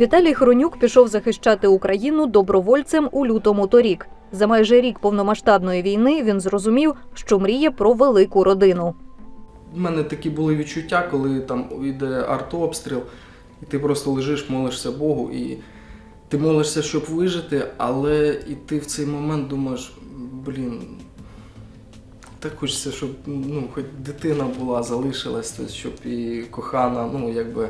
Віталій Хронюк пішов захищати Україну добровольцем у лютому торік. За майже рік повномасштабної війни він зрозумів, що мріє про велику родину. У мене такі були відчуття, коли там йде артобстріл, і ти просто лежиш, молишся Богу, і ти молишся, щоб вижити, але і ти в цей момент думаєш, блін, так хочеться, щоб ну, хоч дитина була, залишилась, щоб і кохана, ну якби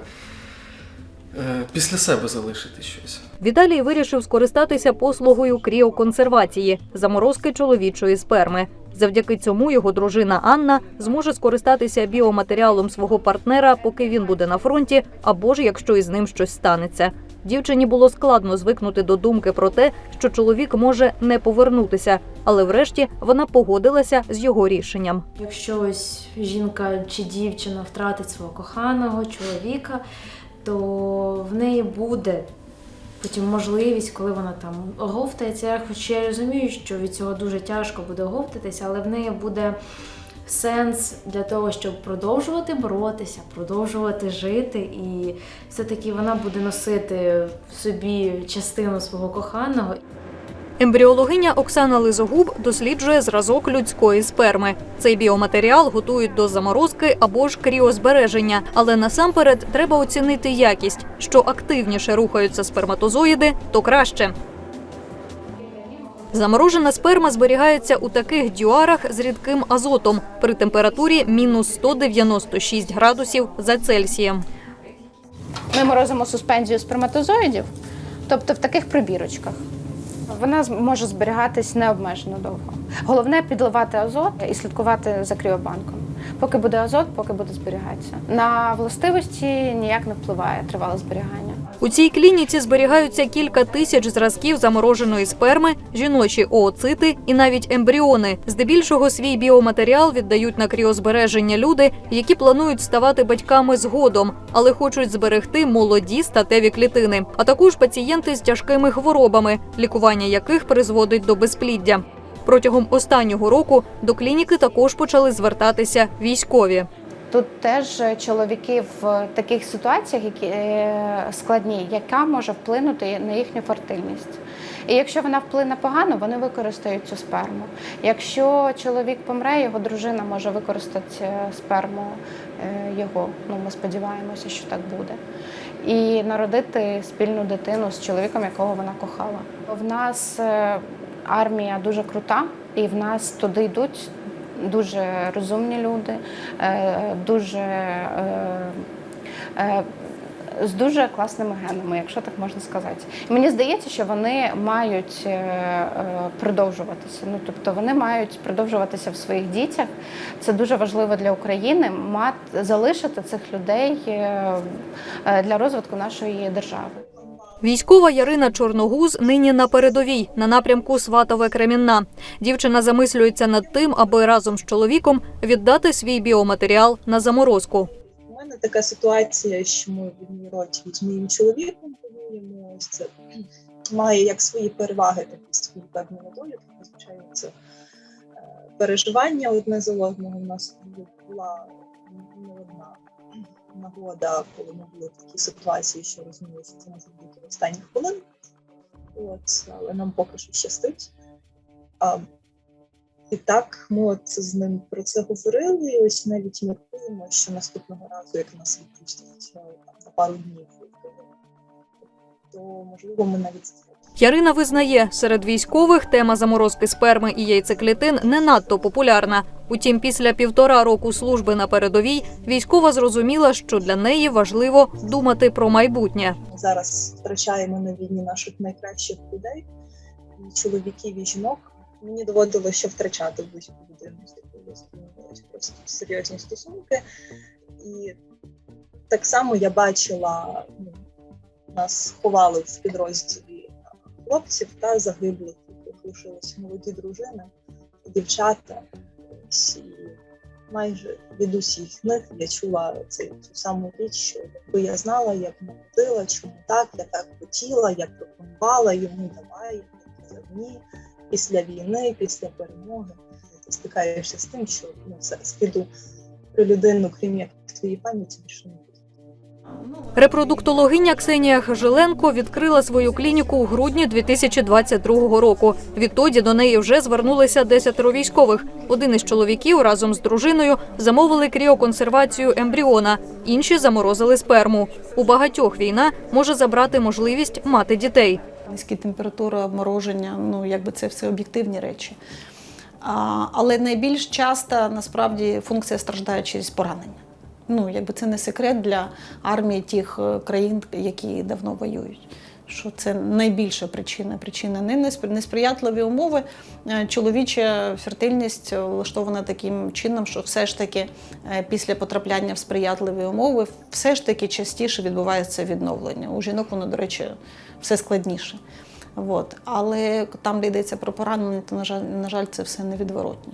після себе залишити щось. Віталій вирішив скористатися послугою кріоконсервації заморозки чоловічої сперми. Завдяки цьому його дружина Анна зможе скористатися біоматеріалом свого партнера, поки він буде на фронті, або ж якщо із ним щось станеться. Дівчині було складно звикнути до думки про те, що чоловік може не повернутися, але врешті вона погодилася з його рішенням. Якщо ось жінка чи дівчина втратить свого коханого чоловіка, то в неї буде потім можливість, коли вона там оговтається. Хоч я розумію, що від цього дуже тяжко буде оговтатися, але в неї буде сенс для того, щоб продовжувати боротися, продовжувати жити, і все-таки вона буде носити в собі частину свого коханого. Ембріологиня Оксана Лизогуб досліджує зразок людської сперми. Цей біоматеріал готують до заморозки або ж кріозбереження. Але насамперед треба оцінити якість. Що активніше рухаються сперматозоїди, то краще. Заморожена сперма зберігається у таких дюарах з рідким азотом при температурі мінус 196 градусів за Цельсієм. Ми морозимо суспензію сперматозоїдів, тобто в таких прибірочках. Вона може зберігатись необмежено довго. Головне підливати азот і слідкувати за кріобанком. Поки буде азот, поки буде зберігатися. На властивості ніяк не впливає тривале зберігання. У цій клініці зберігаються кілька тисяч зразків замороженої сперми, жіночі ooцити і навіть ембріони. Здебільшого свій біоматеріал віддають на кріозбереження люди, які планують ставати батьками згодом, але хочуть зберегти молоді статеві клітини, а також пацієнти з тяжкими хворобами, лікування яких призводить до безпліддя. Протягом останнього року до клініки також почали звертатися військові. Тут теж чоловіки в таких ситуаціях, які е, складні, яка може вплинути на їхню фертильність. І якщо вона вплине погано, вони використають цю сперму. Якщо чоловік помре, його дружина може використати е, сперму е, його. Ну ми сподіваємося, що так буде. І народити спільну дитину з чоловіком, якого вона кохала. В нас е, армія дуже крута, і в нас туди йдуть дуже розумні люди, е, дуже е, е, з дуже класними генами, якщо так можна сказати. І мені здається, що вони мають продовжуватися. Ну тобто вони мають продовжуватися в своїх дітях. Це дуже важливо для України мати залишити цих людей для розвитку нашої держави. Військова Ярина Чорногуз нині на передовій на напрямку Сватове Кремінна. Дівчина замислюється над тим, аби разом з чоловіком віддати свій біоматеріал на заморозку. У мене така ситуація, що ми в одній роті з моїм чоловіком воюємо. Це має як свої переваги, так і свої певні недоліки. Звичайно, це е, переживання одне за одного. У нас була одна нагода, коли ми були в такій ситуації, що розуміли, що це може бути в останні хвилини. От, але нам поки що щастить. А, і так, ми от з ним про це говорили, і ось навіть міркуємо, що наступного разу, як нас відпустять е, на пару днів, то можливо ми навіть. Ярина визнає, серед військових тема заморозки сперми і яйцеклітин не надто популярна. Утім, після півтора року служби на передовій військова зрозуміла, що для неї важливо думати про майбутнє. Зараз втрачаємо на війні наших найкращих людей, чоловіків і жінок. Мені доводилося ще втрачати близьку людину, з якою змінились просто серйозні стосунки. І так само я бачила, ну, нас ховали в підрозділі хлопців та загиблих, яких лишилися молоді дружини, дівчата. Ось, і майже від усіх них я чула цю, цю саму річ, що якби я знала, як молодила, чому так, я так хотіла, я пропонувала йому давай, казав ні. Після війни, після перемоги ти стикаєшся з тим, що ну, все, скиду про людину, крім як в твоїй пам'яті, більше не буде. Репродуктологиня Ксенія Хажеленко відкрила свою клініку у грудні 2022 року. Відтоді до неї вже звернулися десятеро військових. Один із чоловіків разом з дружиною замовили кріоконсервацію ембріона, інші заморозили сперму. У багатьох війна може забрати можливість мати дітей. Низькі температури, обмороження, ну якби це все об'єктивні речі. А, але найбільш часто насправді функція страждає через поранення. Ну, якби це не секрет для армії тих е, країн, які давно воюють. Що це найбільша причина. Причина не несприятливі умови. Е, Чоловіча фертильність влаштована таким чином, що все ж таки е, після потрапляння в сприятливі умови все ж таки частіше відбувається відновлення. У жінок воно, до речі, все складніше. От. Але там, де йдеться про поранення, то, на жаль, на жаль, це все невідворотні.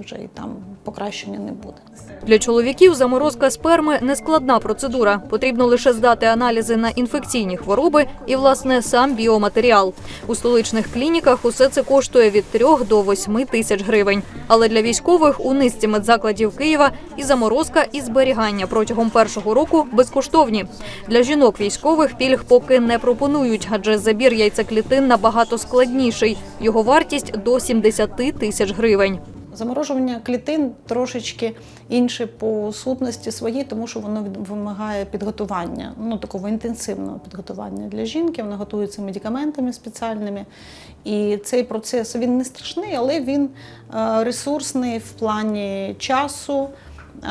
Вже і там покращення не буде. Для чоловіків заморозка сперми не складна процедура. Потрібно лише здати аналізи на інфекційні хвороби і, власне, сам біоматеріал. У столичних клініках усе це коштує від 3 до 8 тисяч гривень. Але для військових у низці медзакладів Києва і заморозка, і зберігання протягом першого року безкоштовні. Для жінок військових пільг поки не пропонують, адже забір яйцеклітин набагато складніший. Його вартість до 70 тисяч гривень. Заморожування клітин трошечки інше по сутності своїй, тому що воно вимагає підготування, ну такого інтенсивного підготування для жінки. Вона готується медикаментами спеціальними. І цей процес він не страшний, але він е, ресурсний в плані часу. е,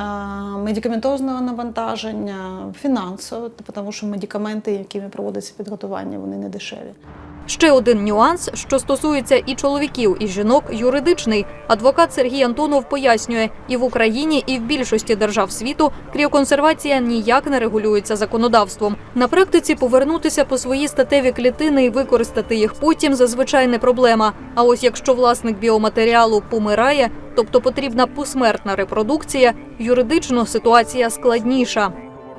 Медикаментозного навантаження, фінансово, тому що медикаменти, якими проводиться підготування, вони не дешеві. Ще один нюанс, що стосується і чоловіків, і жінок, юридичний. Адвокат Сергій Антонов пояснює, і в Україні, і в більшості держав світу кріоконсервація ніяк не регулюється законодавством. На практиці повернутися по свої статеві клітини і використати їх потім зазвичай не проблема. А ось якщо власник біоматеріалу помирає, тобто потрібна посмертна репродукція, юридично ситуація складніша.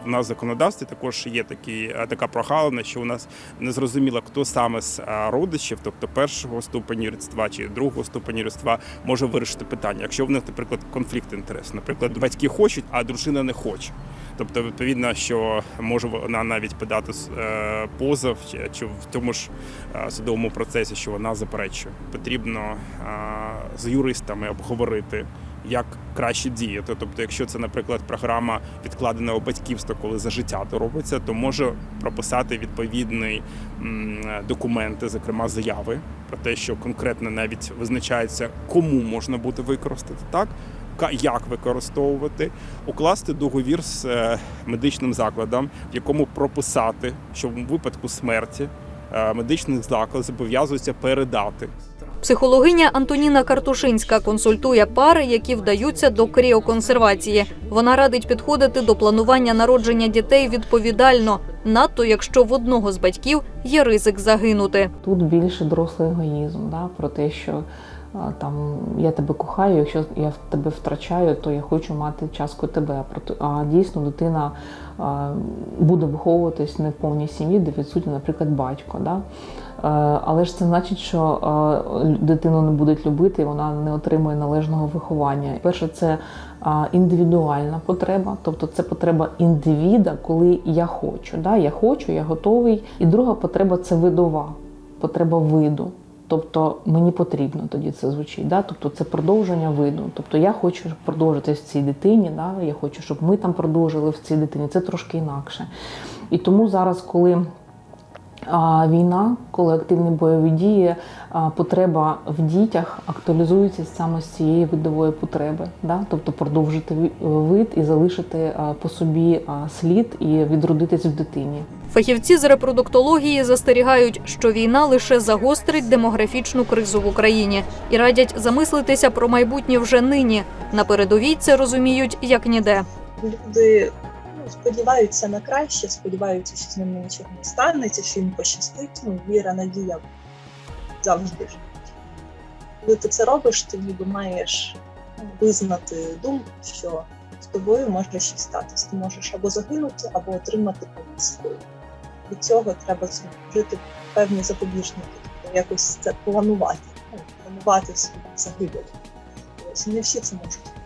У нас в законодавстві також є такі, е, така прогалина, що у нас не зрозуміло, хто саме з е, родичів, тобто першого ступеню рідства чи другого ступеню рідства, може вирішити питання. Якщо в них, наприклад, конфлікт інтересу, наприклад, батьки хочуть, а дружина не хоче. Тобто, відповідно, що може вона навіть подати е, позов чи, в тому ж судовому процесі, що вона заперечує. Потрібно з юристами обговорити як краще діяти. Тобто, якщо це, наприклад, програма відкладеного батьківства, коли за життя то робиться, то може прописати відповідні документи, зокрема заяви, про те, що конкретно навіть визначається, кому можна буде використати так. Як використовувати, укласти договір з е, медичним закладом, в якому прописати, що в випадку смерті е, медичний заклад зобов'язується передати Психологиня Антоніна Картушинська консультує пари, які вдаються до кріоконсервації. Вона радить підходити до планування народження дітей відповідально, надто якщо в одного з батьків є ризик загинути. Тут більше дорослий егоїзм, да, про те, що там я тебе кохаю, якщо я тебе втрачаю, то я хочу мати частку тебе. А дійсно дитина буде виховуватись не в повній сім'ї, де відсутній, наприклад, батько. Да? Е, Але ж це значить, що е, дитину не будуть любити, вона не отримує належного виховання. Перше, це індивідуальна потреба, тобто це потреба індивіда, коли я хочу. Да? Я хочу, я готовий. І друга потреба це видова, потреба виду. Тобто мені потрібно тоді це звучить. Да? Тобто це продовження виду. Тобто я хочу продовжити в цій дитині, да? я хочу, щоб ми там продовжили в цій дитині. Це трошки інакше. І тому зараз, коли війна, коли активні бойові дії, потреба в дітях актуалізується саме з цієї видової потреби, да? тобто продовжити вид і залишити по собі слід і відродитись в дитині. Фахівці з репродуктології застерігають, що війна лише загострить демографічну кризу в Україні і радять замислитися про майбутнє вже нині. На передовій це розуміють як ніде. Люди сподіваються на краще, сподіваються, що з ними нічого не станеться, що їм пощастить. Ну, віра, надія завжди. Коли ти це робиш, ти ніби маєш ну, визнати думку, що з тобою може щось статись. Ти можеш або загинути, або отримати повістку. Від цього треба жити певні запобіжники, тобто якось це планувати, ну, планувати свою загибель. Ось не всі це можуть.